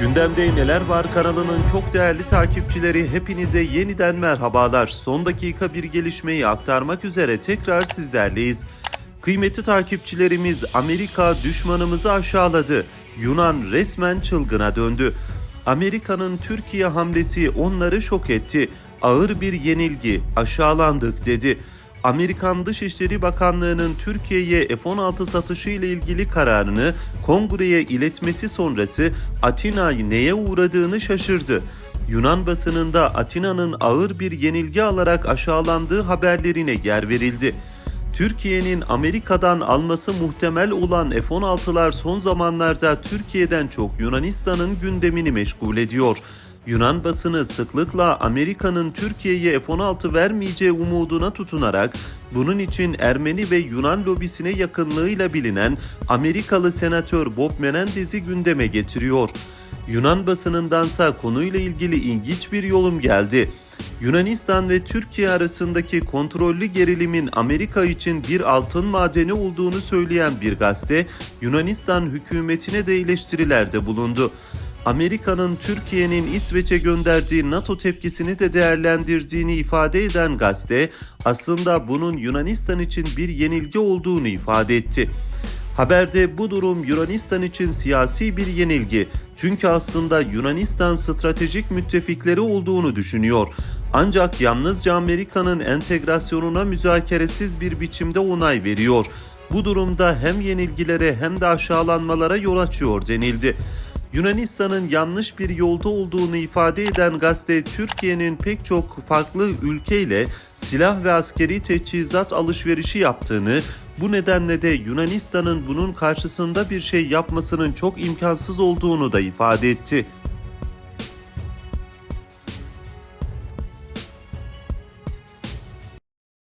Gündemde Neler Var kanalının çok değerli takipçileri hepinize yeniden merhabalar. Son dakika bir gelişmeyi aktarmak üzere tekrar sizlerleyiz. Kıymetli takipçilerimiz Amerika düşmanımızı aşağıladı. Yunan resmen çılgına döndü. Amerika'nın Türkiye hamlesi onları şok etti. Ağır bir yenilgi, aşağılandık dedi. Amerikan Dışişleri Bakanlığı'nın Türkiye'ye F-16 satışı ile ilgili kararını kongreye iletmesi sonrası Atina neye uğradığını şaşırdı. Yunan basınında Atina'nın ağır bir yenilgi alarak aşağılandığı haberlerine yer verildi. Türkiye'nin Amerika'dan alması muhtemel olan F-16'lar son zamanlarda Türkiye'den çok Yunanistan'ın gündemini meşgul ediyor. Yunan basını sıklıkla Amerika'nın Türkiye'ye F-16 vermeyeceği umuduna tutunarak bunun için Ermeni ve Yunan lobisine yakınlığıyla bilinen Amerikalı senatör Bob Menendez'i gündeme getiriyor. Yunan basınındansa konuyla ilgili ilginç bir yorum geldi. Yunanistan ve Türkiye arasındaki kontrollü gerilimin Amerika için bir altın madeni olduğunu söyleyen bir gazete Yunanistan hükümetine de eleştirilerde bulundu. Amerika'nın Türkiye'nin İsveç'e gönderdiği NATO tepkisini de değerlendirdiğini ifade eden gazete aslında bunun Yunanistan için bir yenilgi olduğunu ifade etti. Haberde bu durum Yunanistan için siyasi bir yenilgi. Çünkü aslında Yunanistan stratejik müttefikleri olduğunu düşünüyor. Ancak yalnızca Amerika'nın entegrasyonuna müzakeresiz bir biçimde onay veriyor. Bu durumda hem yenilgilere hem de aşağılanmalara yol açıyor denildi. Yunanistan'ın yanlış bir yolda olduğunu ifade eden gazete Türkiye'nin pek çok farklı ülkeyle silah ve askeri teçhizat alışverişi yaptığını, bu nedenle de Yunanistan'ın bunun karşısında bir şey yapmasının çok imkansız olduğunu da ifade etti.